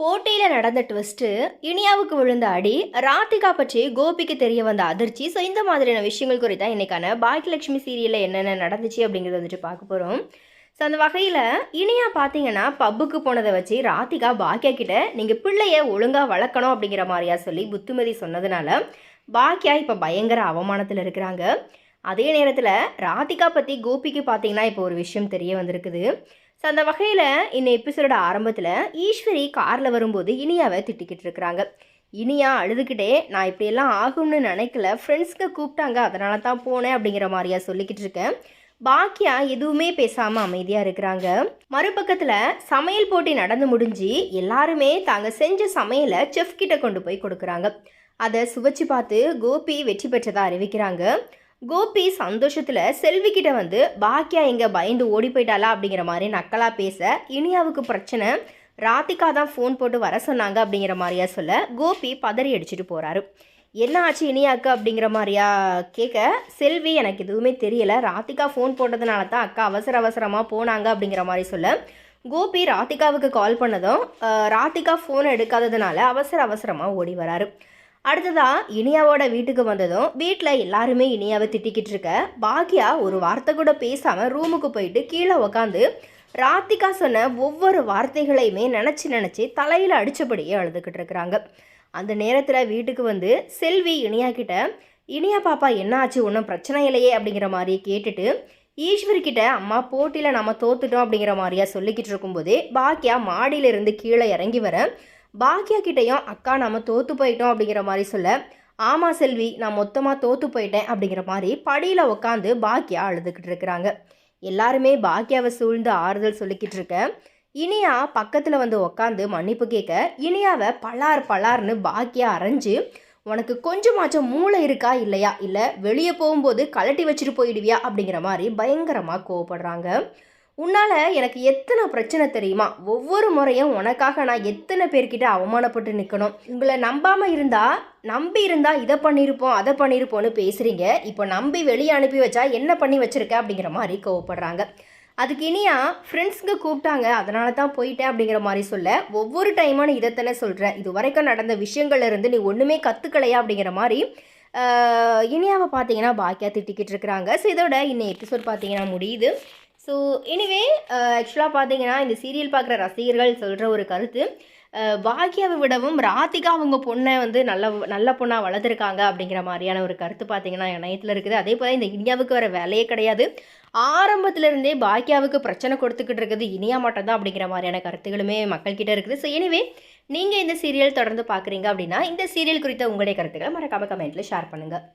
போட்டியில் நடந்த ட்விஸ்ட்டு இனியாவுக்கு விழுந்த அடி ராதிகா பற்றி கோபிக்கு தெரிய வந்த அதிர்ச்சி. ஸோ இந்த மாதிரியான விஷயங்கள் குறித்து தான் இன்றைக்கான பாக்கியலட்சுமி சீரியலில் என்னென்ன நடந்துச்சு அப்படிங்கிறத வந்துட்டு பார்க்க போகிறோம் ஸோ அந்த வகையில் இனியா பார்த்தீங்கன்னா பப்புக்கு போனதை வச்சு ராதிகா பாக்கியா கிட்ட நீங்கள் பிள்ளைய ஒழுங்காக வளர்க்கணும் அப்படிங்கிற மாதிரியா சொல்லி புத்துமதி சொன்னதுனால பாக்கியா இப்போ பயங்கர அவமானத்தில் இருக்கிறாங்க. அதே நேரத்தில் ராதிகா பற்றி கோபிக்கு பார்த்தீங்கன்னா இப்போ ஒரு விஷயம் தெரிய வந்திருக்குது. ஸோ அந்த வகையில் இந்த எபிசோட ஆரம்பத்தில் ஈஸ்வரி காரில் வரும்போது இனியாவை திட்டிக்கிட்டு இருக்கிறாங்க. இனியா அழுதுகிட்டே நான் இப்படியெல்லாம் ஆகும்னு நினைக்கல. ஃப்ரெண்ட்ஸ்க்கு கூப்பிட்டாங்க. அதனால தான் போனேன் அப்படிங்கிற மாதிரியா சொல்லிக்கிட்டு இருக்கேன் பாக்கியா எதுவுமே பேசாமல் அமைதியாக இருக்கிறாங்க. மறுபக்கத்தில் சமையல் போட்டி நடந்து முடிஞ்சு எல்லாருமே தாங்க செஞ்ச சமையலை செஃப் கிட்ட கொண்டு போய் கொடுக்குறாங்க. அதை சுவைச்சு பார்த்து கோபி வெற்றி பெற்றதாக அறிவிக்கிறாங்க. கோபி சந்தோஷத்தில் செல்வி கிட்ட வந்து பாக்கியா எங்கே பயந்து ஓடி போயிட்டாளா? அப்படிங்கிற மாதிரி நக்கலாக பேச இனியாவுக்கு பிரச்சனை. ராதிகா தான் ஃபோன் போட்டு வர சொன்னாங்க அப்படிங்கிற மாதிரியா சொல்ல கோபி பதறி அடிச்சுட்டு போகிறாரு என்ன ஆச்சு இனியாக்கு? அப்படிங்கிற மாதிரியா கேட்க செல்வி எனக்கு எதுவுமே தெரியலை. ராதிகா ஃபோன் போட்டதுனால தான் அக்கா அவசர அவசரமாக போனாங்க அப்படிங்கிற மாதிரி சொல்ல கோபி ராதிகாவுக்கு கால் பண்ணதும் ராதிகா ஃபோன் எடுக்காததுனால அவசர அவசரமாக ஓடி வராரு. அடுத்ததாக இனியாவோட வீட்டுக்கு வந்ததும் வீட்டில் எல்லாருமே இனியாவை திட்டிக்கிட்டு இருக்க. பாக்யா ஒரு வார்த்தை கூட பேசாமல் ரூமுக்கு போயிட்டு கீழே உக்காந்து ராத்திகா சொன்ன ஒவ்வொரு வார்த்தைகளையுமே நினச்சி நினச்சி தலையில் அடித்தபடியே அழுதுகிட்டு இருக்கிறாங்க. அந்த நேரத்தில் வீட்டுக்கு வந்து செல்வி இனியா கிட்ட இனியா பாப்பா என்ன ஆச்சு? ஒன்றும் பிரச்சனை இல்லையே? அப்படிங்கிற மாதிரி கேட்டுட்டு ஈஸ்வர்கிட்ட அம்மா போட்டியில் நம்ம தோத்துட்டோம் அப்படிங்கிற மாதிரியா சொல்லிக்கிட்டு இருக்கும்போதே பாக்கியா மாடியிலிருந்து கீழே இறங்கி வர பாக்யா கிட்டேயும் அக்கா நம்ம தோற்று போயிட்டோம் அப்படிங்கிற மாதிரி சொல்ல ஆமாம் செல்வி நான் மொத்தமாக தோற்று போயிட்டேன் அப்படிங்கிற மாதிரி படியில் உட்காந்து பாக்யா அழுதுகிட்டு இருக்கிறாங்க. எல்லாருமே பாக்யாவை சூழ்ந்து ஆறுதல் சொல்லிக்கிட்டு இருக்க இனியா பக்கத்தில் வந்து உக்காந்து மன்னிப்பு கேட்க இனியாவை பலார் பலார்னு பாக்கியா அரைஞ்சு உனக்கு கொஞ்சமாச்சும் மூளை இருக்கா இல்லையா? இல்லை வெளியே போகும்போது கழட்டி வச்சுட்டு போயிடுவியா? அப்படிங்கிற மாதிரி பயங்கரமாக கோவப்படுறாங்க. உன்னால் எனக்கு எத்தனை பிரச்சனை தெரியுமா? ஒவ்வொரு முறையும் உனக்காக நான் எத்தனை பேர்கிட்ட அவமானப்பட்டு நிற்கணும் உங்களை நம்பாமல் இருந்தால் நம்பி இருந்தா இதை பண்ணியிருப்போம் அதை பண்ணியிருப்போம்னு பேசுகிறீங்க இப்போ நம்பி வெளியே அனுப்பி வச்சா என்ன பண்ணி வச்சுருக்க அப்படிங்கிற மாதிரி கோவப்படுறாங்க. அதுக்கு இனியா ஃப்ரெண்ட்ஸுங்க கூப்பிட்டாங்க அதனால தான் போயிட்டேன் அப்படிங்கிற மாதிரி சொல்ல. ஒவ்வொரு டைமும் நீ இதைத்தானே சொல்கிற இது வரைக்கும் நடந்த விஷயங்கள்லேருந்து நீ ஒன்றுமே கற்றுக்கலையா அப்படிங்கிற மாதிரி இனியாவை பார்த்தீங்கன்னா பாக்கியா திட்டிக்கிட்டு இருக்கிறாங்க. ஸோ இதோட இன்னும் எபிசோட் பார்த்தீங்கன்னா முடியுது. ஸோ எனிவே uh, ஆக்சுவலாக பார்த்தீங்கன்னா இந்த சீரியல் பார்க்குற ரசிகர்கள் சொல்கிற ஒரு கருத்து uh, பாக்யாவை பாக்கியாவை விடவும் ராதிகா அவங்க பொண்ணை வந்து நல்ல நல்ல பொண்ணாக வளர்த்துருக்காங்க அப்படிங்கிற மாதிரியான ஒரு கருத்து பார்த்தீங்கன்னா இணையத்தில் இருக்குது. அதே போல் இந்த இனியாவுக்கு வர வேலையே கிடையாது. ஆரம்பத்துல இருந்தே பாக்கியாவுக்கு பிரச்சனை கொடுத்துக்கிட்டு இருக்குது இனியா மட்டும் தான் அப்படிங்கிற மாதிரியான கருத்துகளுமே மக்கள்கிட்ட இருக்குது. ஸோ எனிவே நீங்கள் இந்த சீரியல் தொடர்ந்து பார்க்குறீங்க அப்படின்னா இந்த சீரியல் குறித்த உங்களுடைய கருத்துக்களை மறக்காம கமெண்ட்டில் ஷேர் பண்ணுங்கள்